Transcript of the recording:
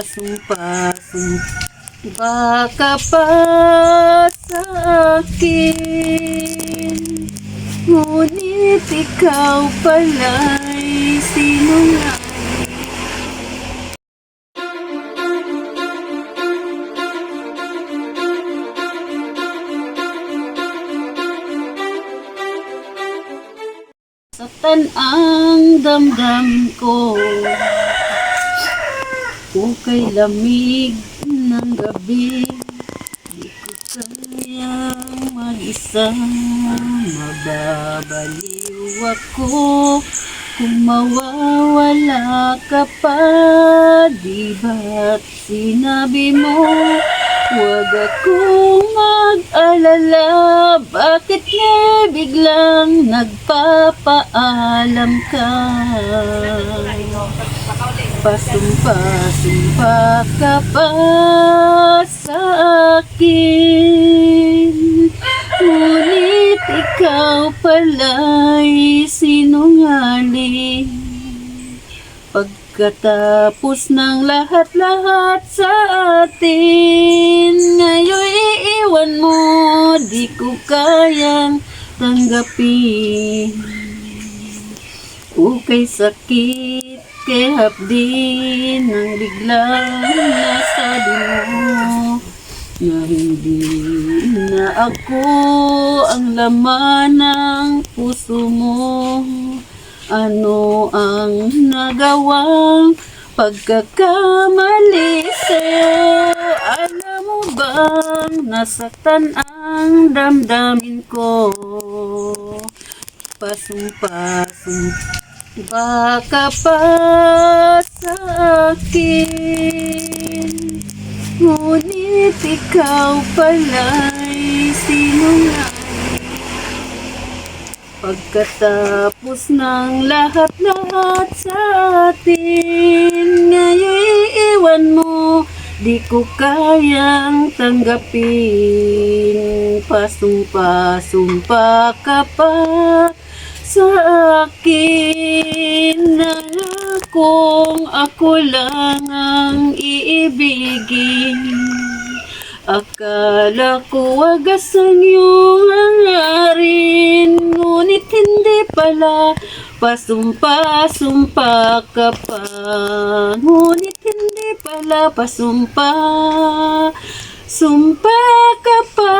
Sumpa, sumpa ka pa sa akin. Ngunit ikaw pala'y sinungaling. Satan ang damdam ko Kukay lamig ng gabi. Di ko kayang mag-isa Mababaliw ako. Kung mawawala ka pa Di ba't sinabi mo? Huwag akong mag-alala. Bakit nga biglang nagpapaalam ka Pasumpa-sumpa ka pa sa akin. Ngunit ikaw pala'y sinungaling. Pagkatapos ng lahat-lahat sa atin Ngayon iiwan mo, di ko kayang tanggapin. Ukay sakit, kay hapdi Nang biglang nasabi mo Na hindi na ako ang laman ng puso mo ano ang nagawang pagkakamali sa'yo? Alam mo bang nasaktan ang damdamin ko? Pasumpa-sumpa ka pa sa akin Ngunit ikaw pala'y sinungaling. Pagkatapos ng lahat-lahat sa atin Ngayon iiwan mo Di ko kayang tanggapin. Pasumpa-sumpa ka pa sa akin na kung ako lang ang iibigin. Akala ko wagas ang iyong hangarin Ngunit hindi pala. Pasumpa-sumpa ka pa Ngunit hindi pala. Pasumpa Sumpa ka pa